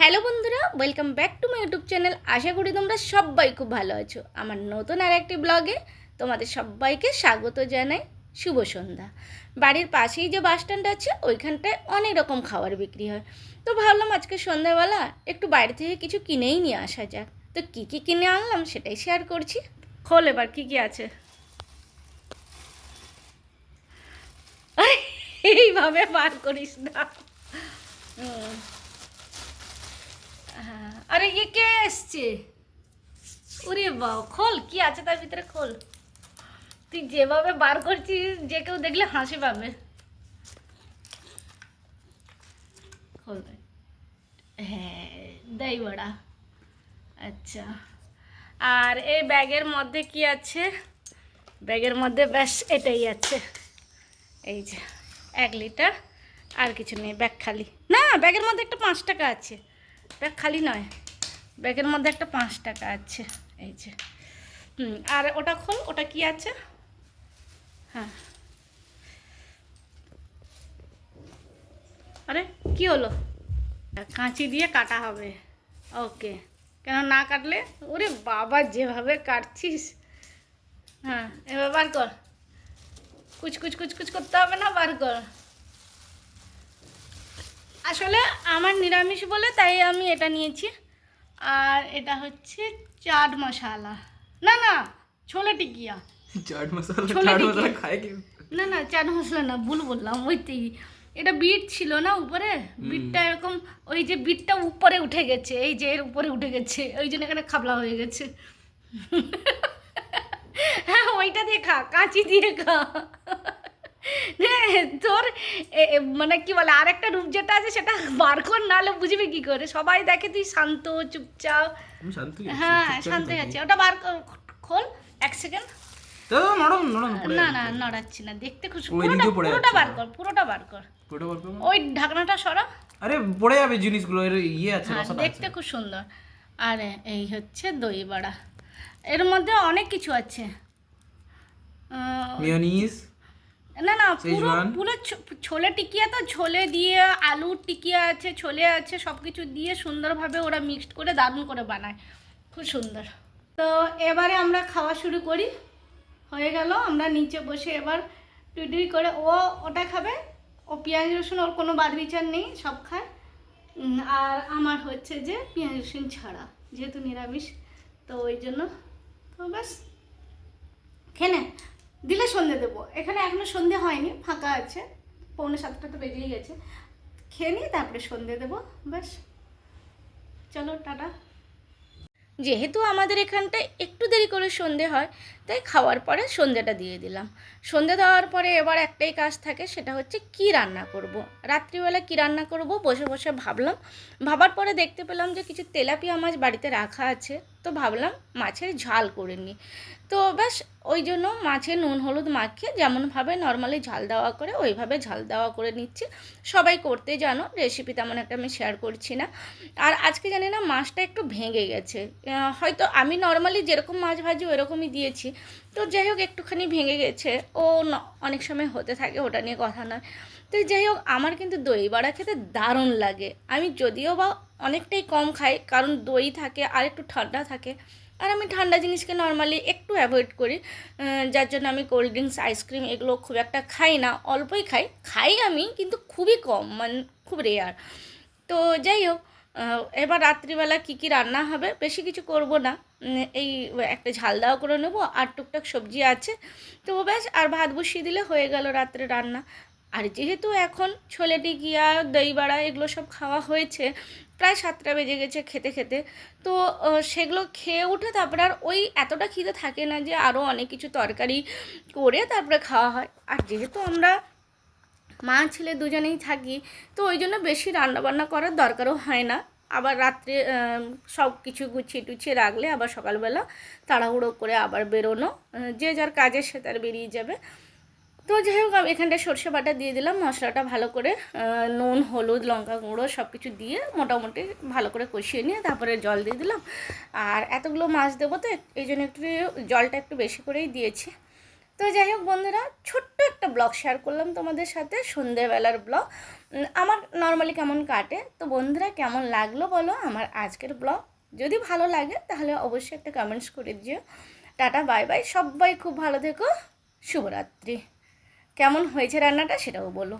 Hello বন্ধুরা welcome back to my YouTube channel আশা করি তোমরা সবাই খুব ভালো আছো। আমার নতুন আর একটি ব্লগে তোমাদের সবাইকে স্বাগত জানাই। শুভ সন্ধ্যা। বাড়ির পাশেই যে বাস স্ট্যান্ড আছে, ওইখানটায় অনেক রকম খাবার বিক্রি হয়। তো ভাবলাম আজকে সন্ধ্যাবেলা একটু বাইরে থেকে কিছু কিনেই নিয়ে আসা যাক। তো কী কী কিনে আনলাম সেটাই শেয়ার করছি। খোল এবার, কী কী আছে? এইভাবে বার করিস না। আরে ইয়ে কে এসছে? ওরে বাবা, খোল, কি আছে তার ভিতরে খোল। তুই যেভাবে বার করছিস, যে কেউ দেখলে হাসি পাবে। খোল। হ্যাঁ দই বড়া। আচ্ছা। আর এই ব্যাগের মধ্যে কি আছে? ব্যাগের মধ্যে ব্যাস, এটাই আছে। এই যে, এক লিটার, আর কিছু নেই, ব্যাগ খালি। না, ব্যাগের মধ্যে একটা পাঁচ টাকা আছে। ব্যাগ খালি নয়। ব্যাগের মধ্যে একটা পাঁচ টাকা আছে, এই যে। হুম, আর ওটা খোল, ওটা কি আছে? হ্যাঁ। আরে, কি হলো? কাঁচি দিয়ে কাটা হবে। ওকে। কেন না কাটলে? ওরে বাবা, যেভাবে কাটছিস। হ্যাঁ এবার বার কর। কুচ কুচ কুচ কুচ করতে হবে না, বার কর। আসলে আমার নিরামিষ বলে তাই আমি এটা নিয়েছি। আর এটা হচ্ছে চাট মশালা। না না ছোলে টিকিয়া। চাট মশলা ছোলে চাট টিকি। মশলা খায় কি না না চাট মশলা না ভুল বললাম ওইতেই এটা বিট ছিল না উপরে? বিটটা এরকম ওই যে বিটটা উপরে উঠে গেছে এই যে এর উপরে উঠে গেছে ওই জন্য এখানে খাবলা হয়ে গেছে। হ্যাঁ ওইটা দিয়ে খা কাঁচি দিয়ে খা। তোর মানে কি বলে আর একটা রূপ যেটা আছে সেটা বার কর নাহলে বুঝবি কি করে? সবাই দেখে তুই শান্ত চুপচাপ। হ্যাঁ শান্ত আছে। ওটা বার কর খোল এক সেকেন্ড। তো নরম নরম পড়ে না না নড়াচ্ছি না দেখতে খুব পুরোটা বার কর পুরোটা বার? ওই ঢাকনাটা সরা। আরে পড়ে যাবে জিনিসগুলো এর ইয়ে আছে হ্যাঁ দেখতে খুব সুন্দর। আর এই হচ্ছে দই বড়া এর মধ্যে অনেক কিছু আছে। মিয়োনিজ না না পুরো পুরো ছোলে টিকিয়া তো ছোলে দিয়ে আলুর টিকিয়া আছে ছোলে আছে সব কিছু দিয়ে সুন্দরভাবে ওরা মিক্সড করে দারুণ করে বানায়। খুব সুন্দর। তো এবারে আমরা খাওয়া শুরু করি। হয়ে গেল আমরা নিচে বসে এবার টুইটুই করে ও ওটা খাবে ও পেঁয়াজ রসুন ওর কোনো বাদ বিচার নেই সব খায়। আর আমার হচ্ছে যে পেঁয়াজ রসুন ছাড়া যেহেতু নিরামিষ তো ওই জন্য তো ব্যাস। খেনে দিলে সন্ধে দেবো। এখানে এখনও সন্ধে হয়নি, ফাঁকা আছে। পৌনে সাতটা তো বেজেই গেছে। খেয়ে নিয়ে তারপরে সন্ধে দেবো, ব্যাস। চলো, টাটা। যেহেতু আমাদের এখানটায় একটু দেরি করে সন্ধে হয়, তাই খাওয়ার পরে সন্ধেটা দিয়ে দিলাম। সন্ধে দেওয়ার পরে এবার একটাই কাজ থাকে, সেটা হচ্ছে কি রান্না করব। রাত্রিবেলা কি রান্না করব বসে বসে ভাবলাম। ভাবার পরে দেখতে পেলাম যে কিছু তেলাপিয়া মাছ বাড়িতে রাখা আছে, তো ভাবলাম মাছের ঝাল করে নিই। তো ব্যাস ওই জন্য মাছে নুন, হলুদ মাখিয়ে যেমনভাবে নর্মালি ঝাল দেওয়া করে, ওইভাবে ঝাল দেওয়া করে নিচ্ছি। সবাই করতে জানো রেসিপি তেমন একটা আমি শেয়ার করছি না। আর আজকে জানি না মাছটা একটু ভেঙে গেছে। হয়তো আমি নর্মালি যেরকম মাছ ভাজি ওরকমই দিয়েছি। তো যাই হোক, একটুখানি ভেঙে গেছে। ও অনেক সময় হতে থাকে, ওটা নিয়ে কথা নয়। তো যাই হোক, আমার কিন্তু দই বড়া খেতে দারুণ লাগে। আমি যদিও বা অনেকটাই কম খাই, কারণ দই থাকে আর একটু ঠান্ডা থাকে। আর আমি ঠান্ডা জিনিসকে নর্মালি একটু অ্যাভয়েড করি যার জন্য আমি কোল্ড ড্রিঙ্কস আইসক্রিম এগুলো খুব একটা খাই না, অল্পই খাই। খাই আমি, কিন্তু খুবই কম মানে খুব রেয়ার তো যাই হোক এবার রাত্রিবেলা কী কী রান্না হবে বেশি কিছু করব না। এই একটা ঝাল দেওয়া করে নেব, আর টুকটাক সবজি আছে। তো ব্যাস, আর ভাত বসিয়ে দিলে হয়ে গেল রাত্রে রান্না। আর যেহেতু এখন ছোলে টিকিয়া দই বড়া এগুলো সব খাওয়া হয়েছে, প্রায় সাতটা বেজে গেছে খেতে খেতে, তো সেগুলো খেয়ে উঠে তারপরে আর ওই এতটা খিদে থাকে না যে আরও অনেক কিছু তরকারি করে তারপরে খাওয়া হয়। আর যেহেতু আমরা মা ছেলে দুজনেই থাকি, তো ওই জন্য বেশি রান্নাবান্না করার দরকারও হয় না। আবার রাত্রে সব কিছু গুছিয়ে টুছিয়ে রাখলে আবার সকালবেলা তাড়াহুড়ো করে আবার বেরোনো যে যার কাজে সে তার বেরিয়ে যাবে। তো যাই হোক এখানটা সর্ষে বাটা দিয়ে দিলাম, মশলাটা ভালো করে নুন, হলুদ, লঙ্কা গুঁড়ো সব কিছু দিয়ে মোটামুটি ভালো করে কষিয়ে নিয়ে তারপরে জল দিয়ে দিলাম। আর এতগুলো মাছ দেবো তো, এই জন্য একটু জলটা একটু বেশি করেই দিয়েছি। তো যাই হোক বন্ধুরা, ছোট্ট একটা ব্লগ শেয়ার করলাম তোমাদের সাথে, সন্ধেবেলার ব্লগ। আমার নর্মালি কেমন কাটে? তো বন্ধুরা, কেমন লাগল বলো আমার আজকের ব্লগ? যদি ভালো লাগে, তাহলে অবশ্যই একটা কমেন্টস করে দিও। টাটা, বাই বাই, সবাই খুব ভালো থেকো, শুভরাত্রি। কেমন হয়েছে রান্নাটা সেটাও বলো।